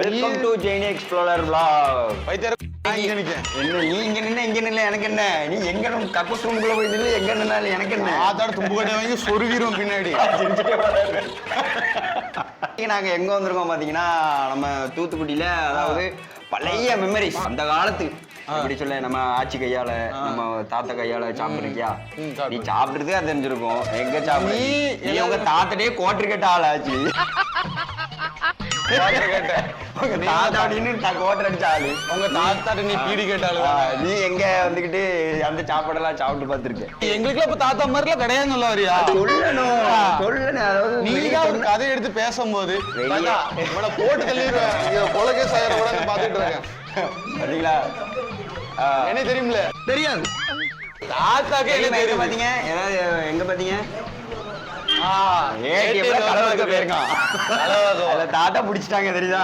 Welcome to Jain explorer vlog. என்ன நீ இங்க நின்னு இங்க நில்ல எனக்கு என்ன? நீ எங்க நம்ம கக்கூஸ் ரூமுக்குள்ள போய் நில்லு எங்க நின்னாலும் எனக்கு என்ன? ஆத்தாட தும்பு கட்டை வாங்கி சொருகிரும் பின்னாடி. இன்னைக்கு நாங்க எங்க வந்திருக்கோம் பாத்தீங்கன்னா நம்ம தூத்துக்குடியில அதாவது பழைய மெமரிஸ் அந்த காலத்து. எப்படி சொல்ல நம்ம ஆட்சி கையால நம்ம தாத்தா கையால சாப்பிட்டுருக்கியா. நீ சாப்பிட்டுறதே தெரிஞ்சிருக்கும். எங்க சாப்பிடு நீ நீ உங்க தாத்தனே கோட்டர் கட்ட ஆள் ஆச்சு? உங்க தாத்தா அப்படின்னு கோட்டர் அடிச்ச ஆளு உங்க தாத்தாட்ட நீ பீடி ஆ, கேட்டாலும் நீ எங்க வந்துகிட்டு அந்த சாப்பாடெல்லாம் சாப்பிட்டு பார்த்திருக்க? எங்களுக்குலாம் இப்ப தாத்தா மாதிரிலாம் கிடையாது சொல்ல வரியா சொல்லணும் சொல்லணும். அதாவது நீங்க ஒரு கதை எடுத்து பேசும்போது இவனை போட்டு தள்ளிடுவேன் கொலகே சாயர கூட பாத்துட்டு இருக்கேன். பாத்தீங்களா. என்ன தெரியுமில்ல தெரியாது. தாத்தாக்கே என்ன தெரியும் பாத்தீங்க? ஏதாவது எங்க பாத்தீங்க? கலவரத்து போயிருக்கான். அதுல தாத்தா புடிச்சிட்டாங்க தெரியுதா?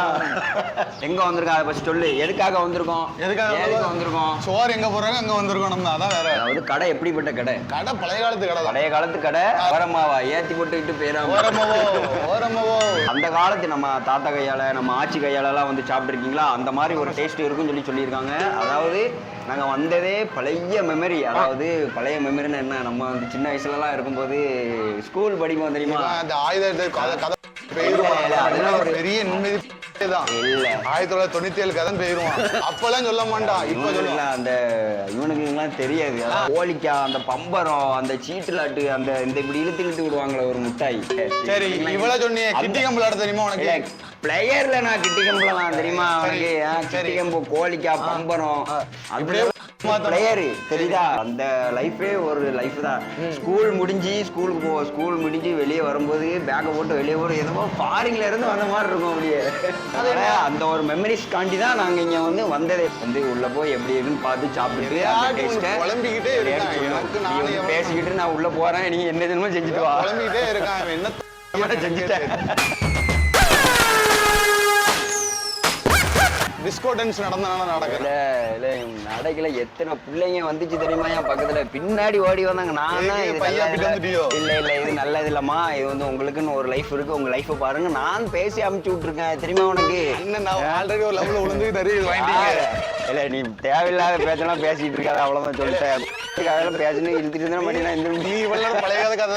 எங்க வந்திருக்கோம் அதை ஃபர்ஸ்ட் சொல்லு. எதுக்காக வந்திருக்கோம்? எதுக்காக எதுக்கு வந்திருக்கோம்? சோறு எங்க போறாங்க அங்க வந்திருக்கோம். நம்ம அதான் வேற. அதாவது கடை எப்படிப்பட்ட கடை? கடை பழைய காலத்து கடை பழைய காலத்து கடை ஓரமாவா? ஏத்தி போட்டுக்கிட்டு போயிடாம ஓரமாவோ ஓரமாவோ. அந்த காலத்து நம்ம தாத்தா கையால நம்ம ஆச்சி கையால எல்லாம் வந்து சாப்பிட்டுருக்கீங்களா? அந்த மாதிரி ஒரு டேஸ்ட் இருக்குன்னு சொல்லி சொல்லியிருக்காங்க. அதாவது நாங்க வந்ததே பழைய மெமரி அதாவது பழைய மெமரின்னு என்ன நம்ம வந்து சின்ன வயசுலலாம் இருக்கும்போது ஸ்கூல் படிப்போம் தெரியுமா? அந்த ஆயுத அதெல்லாம் ஒரு- பெரிய நிம்மதி தான். ஆயிரத்தி தொள்ளாயிரத்தி தொண்ணூத்தி ஏழு கதை பெயருவான். அப்பெல்லாம் சொல்ல மாட்டான். இப்ப இவனுக்குலாம் அந்த இவனுக்குலாம் தெரியாது. கோழிக்காய் அந்த பம்பரம் அந்த சீட்டுலாட்டு அந்த இந்த இப்படி இழுத்து இழுத்து விடுவாங்களே ஒரு மிட்டாய். சரி இவ்வளவு சொன்னியே கிட்டி தெரியுமா உனக்கு? பிளேயர்ல நான் கிட்டி கம்பலாம் தெரியுமா? அவனுக்கு ஆ, கிட்டி கம்பு கோழிக்காய் பம்பரம். மாத்தணும். பிளேயரு தெரியுதா? அந்த லைஃபே ஒரு லைஃப் தான். ஸ்கூல் முடிஞ்சு ஸ்கூலுக்கு போ ஸ்கூல் முடிஞ்சு வெளியே வரும்போது பேக்கை போட்டு வெளியே போற ஏதோ ஃபாரின்ல இருந்து வந்த மாதிரி இருக்கும் அப்படியே. அதனால அந்த ஒரு மெமரிஸ் காண்டி தான் நாங்க இங்க வந்து வந்ததே. வந்து உள்ள போய் எப்படி இருக்குன்னு பார்த்து வந்து எவன் பேசிக்கிட்டு நான் உள்ள போறேன் நீ என்ன தெரியுமா செஞ்சுட்டு வா. குழம்பிக்கிட்டே இருக்கான் என்ன செஞ்சுட்டேன் டிஸ்கோ டான்ஸ் நடந்தனால நடக்கல. இல்ல நடைக்கல. எத்தனை பிள்ளைங்க வந்துச்சு தெரியுமா என் பக்கத்துல? பின்னாடி ஓடி வந்தாங்க. நான் இல்ல. இல்ல இது நல்லது இல்லம்மா இது வந்து உங்களுக்குன்னு ஒரு லைஃப் இருக்கு. உங்க லைஃப் பாருங்க. நான் பேசி அமுச்சு விட்டுருக்கேன். தெரியுமா உனக்கு? நான் ஆல்ரெடி ஒரு லெவல்ல விழுந்து நிறைய வாங்கிட்டீங்க. இல்ல நீ தேவையில்லாத பேச்செல்லாம் பேசிட்டு இருக்காத அவ்வளவுதான் சொல்லிட்டேன். அதெல்லாம் பேசணும் இழுத்துட்டு இருந்தா மட்டும் நான் இந்த பழைய கதை கதை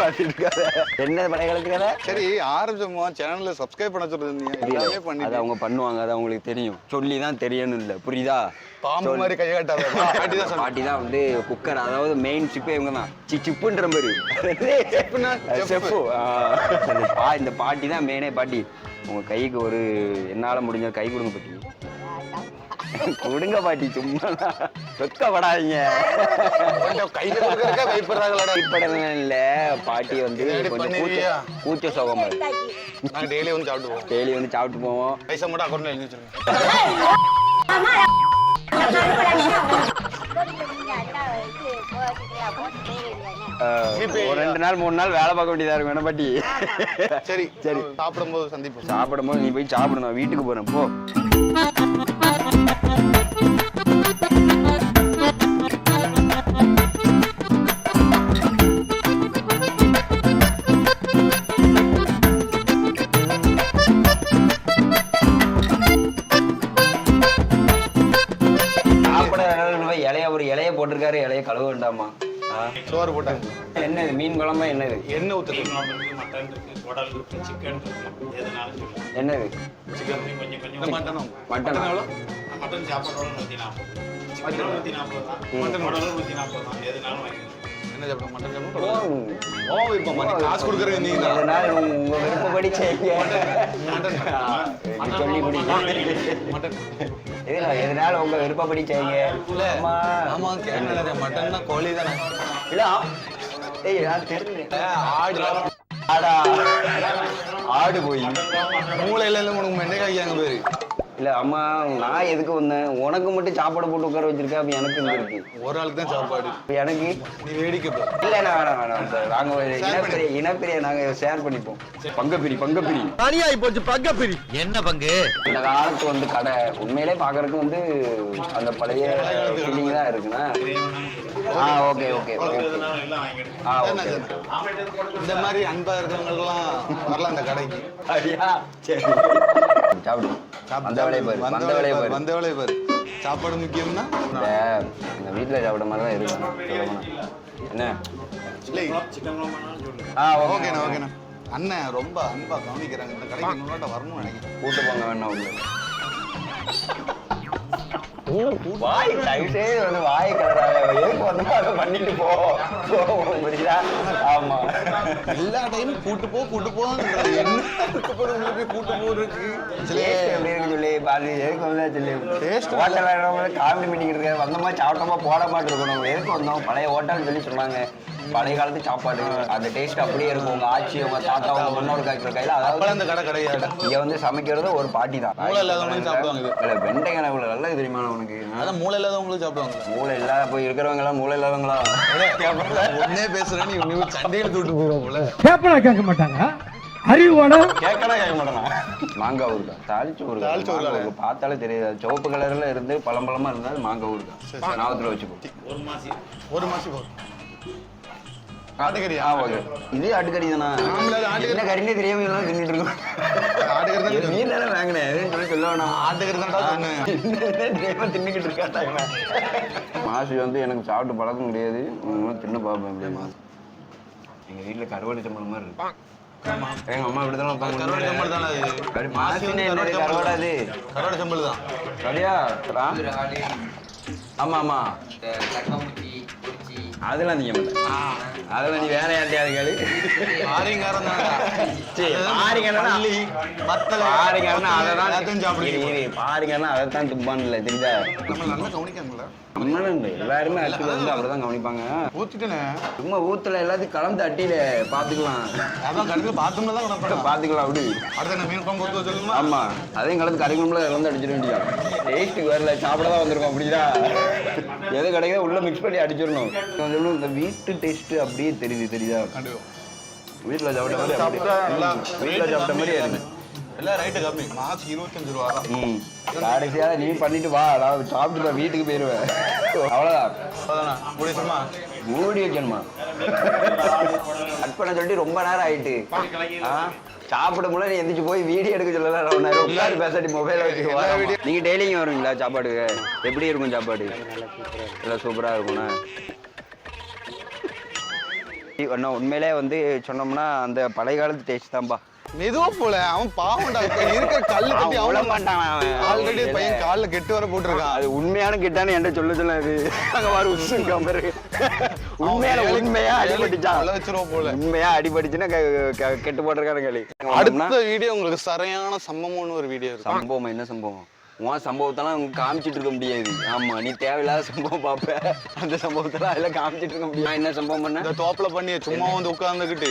பேசிட்டு இருக்காத? என்ன பழைய காலத்து கதை? சரி ஆரம்பிச்சோமா சேனல்ல சப்ஸ்கிரைப் பண்ண சொல்லிருந்தீங்க எல்லாமே அது அவங்க பண்ணுவாங்க அது அவங்களுக்கு தெரியும். சொல்லி தான் தெரியணும் இல்ல புரியுதா? பாம்பு. மாதிரி கையை காட்டாத. பாட்டி தான் சொன்னேன் பாட்டி தான் வந்து குக்கர் அதாவது மெயின் சிப்பே இவங்க தான் சி சிப்புன்ற மாதிரி. சிப்புன்னா செஃப். செஃப்பு பா இந்த பாட்டி தான் மெயினே பாட்டி. உங்க கைக்கு ஒரு என்னால முடிஞ்ச கை கொடுங்க பாட்டி. கொடுங்க பாட்டி சும்மா. வெக்கப்படாதீங்க. கையில கொடுக்கறக்கா பயப்படுறாங்களாடா. இப்படலாம் இல்ல. பாட்டி வந்து கொஞ்சம் கூச்ச? கூச்ச சோகம் நாங்க டெய்லி வந்து சாப்பிடுவோம் டெய்லி வந்து சாப்பிட்டு போவோம். பைசா மட்டும் அக்கௌண்ட்ல எழுதி ஒரு ரெண்டு நாள் மூணு நாள் வேலை பார்க்க வேண்டியதா இருக்கும். என்ன பாட்டி? சரி சரி. சாப்பிடும்போது சந்திப்போம். சாப்பிடும்போது நீ போய் சாப்பிடணும். வீட்டுக்கு போறேன் போ. சோறு போட்டாங்க என்னது மீன் குழம்பா என்னது? எண்ணெய் ஊத்துறது. இருக்கு மட்டன். இருக்கு குடல் இருக்கு சிக்கன் இருக்கு எதுனாலும் சொல்லலாம் என்னது சிக்கன் கொஞ்சம் கொஞ்சம் மட்டனும் மட்டன். எவ்வளோ மட்டன் சாப்பாடோட நூற்றி நாற்பது சிக்கன் நூற்றி நாற்பது தான் மட்டன் குடலும் நூற்றி நாற்பது தான். எதுனாலும் என்ன சாப்பிடுவோம் மட்டன் சாப்பிடுவோம் ஓ. விருப்பமா நீ காசு கொடுக்குறது நீ தான் எதனால உங்க உங்க விருப்பப்படி செய்யுங்க மட்டன். இது சொல்லி மட்டன் இதுல எதனால உங்க விருப்பப்படி செய்யுங்க ஆமா. ஆமா கேட்டேன் மட்டன்னா கோழி தானே இல்ல ஏய் நான் தெரிஞ்சேன் ஆடு. ஆடா. ஆடு போய். மூளையில இருந்து உனக்கு மெண்டைக்காய் அங்க பேரு. இல்ல அம்மா நான் எதுக்கு வந்தேன்? உனக்கு மட்டும் சாப்பாடு போட்டு உட்கார வச்சிருக்க அப்ப எனக்கு இருக்கு? ஒரு ஆளுக்கு தான் சாப்பாடு. எனக்கு நீ வேடிக்கை இல்ல நான் வேணாம் வேணாம் சார் நாங்க ஒரு இனப்பிரிய இனப்பிரிய நாங்க ஷேர் பண்ணிப்போம். பங்கப்பிரி பங்கப்பிரி. தனியாய் போச்சு பங்கப்பிரி. என்ன பங்கு? இந்த காலத்து வந்து கடை. உண்மையிலே பாக்குறதுக்கு வந்து அந்த பழைய ஃபீலிங் தான் இருக்குண்ணா. ஆ ஓகே ஓகே ஆ ஓகே இந்த மாதிரி அன்பா இருக்கிறவங்கலாம் வரலாம் இந்த கடைக்கு. அப்படியா சரி. சாப்பிடு. சாப்பிடு, அந்த வேலையை பாரு வந்த வேலையை பாரு வந்த வேலையை பாரு. சாப்பாடு முக்கியம்னா? இந்த வீட்டில் சாப்பிட மாதிரி தான் இருக்கும். என்ன? இல்லை. ஆ ஓகே. ஓகேண்ணா ஓகேண்ணா. அண்ணன் ரொம்ப அன்பா கவனிக்கிறாங்க. இந்த கடைக்கு வரணும்னு நினைக்கிறேன். கூட்டு போங்க வேணா உள்ள வாய் தயவுசே வந்து வாய் கலராக எதுக்கு வந்தோமோ அதை பண்ணிட்டு போ போ, புரியுதா? ஆமா. எல்லா டைமும் கூட்டு போ கூட்டு போ என்ன இருக்கு போது உங்களுக்கு கூட்டு சில டேஸ்ட் எப்படி இருக்கு சொல்லி? பாரு எதுக்கு வந்தா சொல்லி? Taste ஹோட்டல் காமெடி மீட்டிங் இருக்கு வந்தோமா சாப்பிட்டோமா போட மாட்டு இருக்கணும். எதுக்கு வந்தோம்? பழைய ஹோட்டல்னு சொல்லி சொன்னாங்க. பழைய காலத்து சாப்பாடு. அந்த டேஸ்ட் அப்படியே இருக்கும். உங்க ஆச்சி உங்க தாத்தா உங்க முன்னோர் காய்க்கிற கையில அதாவது இந்த கடை கிடையாது. இங்க வந்து சமைக்கிறது ஒரு பாட்டி தான். மூளை இல்லாதவங்களும் சாப்பிடுவாங்க. இல்ல வெண்டைக்கான இவ்வளவு நல்லா தெரியுமா உனக்கு? அதான் மூளை இல்லாதவங்களும் சாப்பிடுவாங்க. மூளை இல்லாத போய் இருக்கிறவங்க எல்லாம் மூளை இல்லாதவங்களா? ஒன்னே பேசுறேன்னு இவங்க சண்டையில தூட்டு போயிடும் போல. கேப்பனா கேட்க மாட்டாங்க. அறிவோட கேட்கடா கேட்க மாட்டேனா? மாங்காய் ஊருக்கா தாளிச்சு ஊருக்கா தாளிச்ச. பார்த்தாலே தெரியாது. சிவப்பு கலர்ல இருந்து பழம்பழமா இருந்தால் மாங்காய் ஊருக்கா நாவத்துல வச்சுக்கோ. ஒரு மாசி ஒரு மாசம் போதும். ஆட்டுக்கறியா ஆ ஓகே. இது ஆட்டுக்கறி தானா? ஆட்டுக்கறி. என்ன கறினே தெரியாம எல்லாம் தின்னுட்டு இருக்கோம். ஆட்டுக்கறி தான் நீ தானே வாங்கினேன் சொல்லி வேணாம். ஆட்டுக்கறி தான்டா சொன்னேன் தெரியாம தின்னுக்கிட்டு இருக்காட்டாங்க. மாசி வந்து எனக்கு சாப்பிட்டு பழக்கம் கிடையாது. தின்னு பார்ப்பேன் அப்படின்னு எங்க வீட்டுல கருவாடு சம்பளம் மாதிரி இருக்கு. எங்க அம்மா இப்படிதான் கருவாடு சம்பளம் தானே அது? கரு- மாசி வந்து மாசின்னு கருவாடு தான். சரியா ஆமா ஆமா. அதெல்லாம் நீங்க அதெல்லாம் நீ வேற யார்ட்டையாவது கேளு. ஆரியங்காரன் சரி, ஆரியங்காரனா? மத்தல பாருங்கன்னா அதைதான் எல்லாத்தையும் இரு, சாப்பிடுவீங்க இரு, பாருங்கன்னா அதைத்தான் துப்பான்ல தெரியுதா நம்ம நல்லா இல்லை. எல்லாருமே ஆக்சுவலாக வந்து அப்படிதான் கவனிப்பாங்க. ஊத்திட்டேனே. சும்மா ஊத்துல எல்லாத்தையும் கலந்து அட்டியில பாத்துக்கலாம் அதான் கடையில் பாத்ரூம்ல தான் பாத்துக்கலாம் அப்படி. அடுத்த மீன் குழம்பு ஊற்ற சொல்லுமா ஆமா. அதையும் கலந்து கறி குழம்புல கலந்து அடிச்சிட வேண்டியதான் டேஸ்ட்டுக்கு வரல சாப்பிட தான் வந்திருக்கோம் அப்படிதா எது கிடைக்குதோ உள்ள மிக்ஸ் பண்ணி அடிச்சிடணும். இந்த வீட்டு டேஸ்ட் அப்படியே தெரியுது தெரியுதா? வீட்டுல சாப்பிட்ட மாதிரி. வீட்டுல சாப்பிட்ட மாதிரி இருக்கு. எல்லாம் ரைட்டு கம்மி. மாசம் இருபத்தஞ்சு ரூபா. தான் ம். கடைசியா நீ பண்ணிட்டு வா. நான் சாப்பிட்டு வீட்டுக்கு போயிருவேன். அவ்வளவுதான். அதானே முடிச்சுமா மூடி வைக்கணுமா? கட் பண்ண சொல்லிட்டு ரொம்ப நேரம் ஆயிட்டு? சாப்பிட முடியல நீ எந்திரிச்சு போய் வீடியோ எடுக்க சொல்லலாம் ரொம்ப நேரம் உட்காந்து பேசாட்டி மொபைல வச்சு நீங்க டெய்லியும் வருவீங்களா சாப்பாடு எப்படி இருக்கும் சாப்பாடு? எல்லாம் சூப்பரா இருக்கும்ண்ணா அண்ணா உண்மையிலே வந்து சொன்னோம்னா அந்த பழைய காலத்து டேஸ்ட் தான்ப்பா மெதுவா போல. அவன் பாவம்டா இப்ப இருக்கிற கல்லு விட அவன் மாட்டான். ஆல்ரெடி பையன் கால்ல கெட்டு வர போட்டிருக்கான். அது உண்மையான கிட்டான்னு என்கிட்ட சொல்ல சொல்ல அது. அங்க பாரு உசுங்க பாரு. உண்மையான உண்மையா அடிபட்டுச்சான். அவ்வளவு வச்சிருவா போல. உண்மையா அடிபட்டுச்சுன்னா கெட்டு போட்டிருக்காரு களி அடுத்த வீடியோ உங்களுக்கு சரியான சம்பவம்னு ஒரு வீடியோ இருக்கு. சம்பவம்? என்ன சம்பவம்? உன் சம்பவத்தெல்லாம் காமிச்சிட்டு இருக்க முடியாது. ஆமா நீ தேவையில்லாத சம்பவம் பார்ப்ப அந்த சம்பவத்தெல்லாம் அதெல்லாம் காமிச்சிட்டு இருக்க முடியாது. என்ன சம்பவம் பண்ண இந்த தோப்புல பண்ணி சும்மா வந்து உட்கார்ந்துகிட்டு.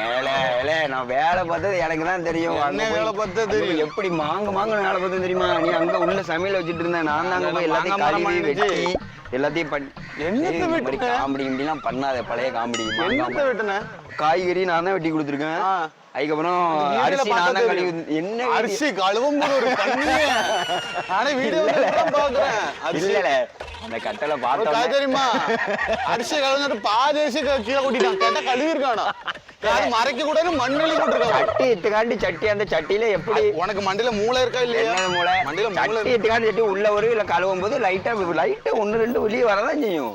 ஏலே ஏலே நான் வேலை பார்த்தது எனக்கு தான் தெரியும். போய்- வேலை போய் தெரியும்? எப்படி மாங்க மாங்க வேலை பார்த்தது தெரியுமா? நீ அங்க உள்ள சமையல் வச்சுட்டு இருந்தேன். நான் தான் அங்க போய் எல்லாத்தையும் கழுவி. வெட்டி எல்லாத்தையும் பண்ணி? காமெடி இப்படிலாம் பண்ணாத பழைய காமெடி. காய்கறி நான் தான் வெட்டி கொடுத்துருக்கேன். அதுக்கப்புறம் வீடியோல அரிசி பார்த்தா நான் தான். கழுவி என்ன? அரிசி கழுவும் ஒரு ஆனா வீடியோ பாக்குறேன் இல்லல அந்த கதை பார்த்தோம் தெரியுமா அரிசி கழுவுனது பாதி அரிசி கீழே கொட்டிட்டான் கேட்டா கழுவி இருக்கானா யாரும் மறைக்க கூடாது மண்ணெளி போட்டுருக்காங்க சட்டி எத்துக்காண்டி சட்டி அந்த சட்டியில எப்படி உனக்கு மண்டையில மூளை இருக்கா இல்லையா மூளை மண்டையில மூளை. எத்துக்காண்டி சட்டி உள்ள ஒரு இல்ல கழுவும் போது லைட்டா லைட்டா ஒண்ணு ரெண்டு வெளியே வரதான் செய்யும்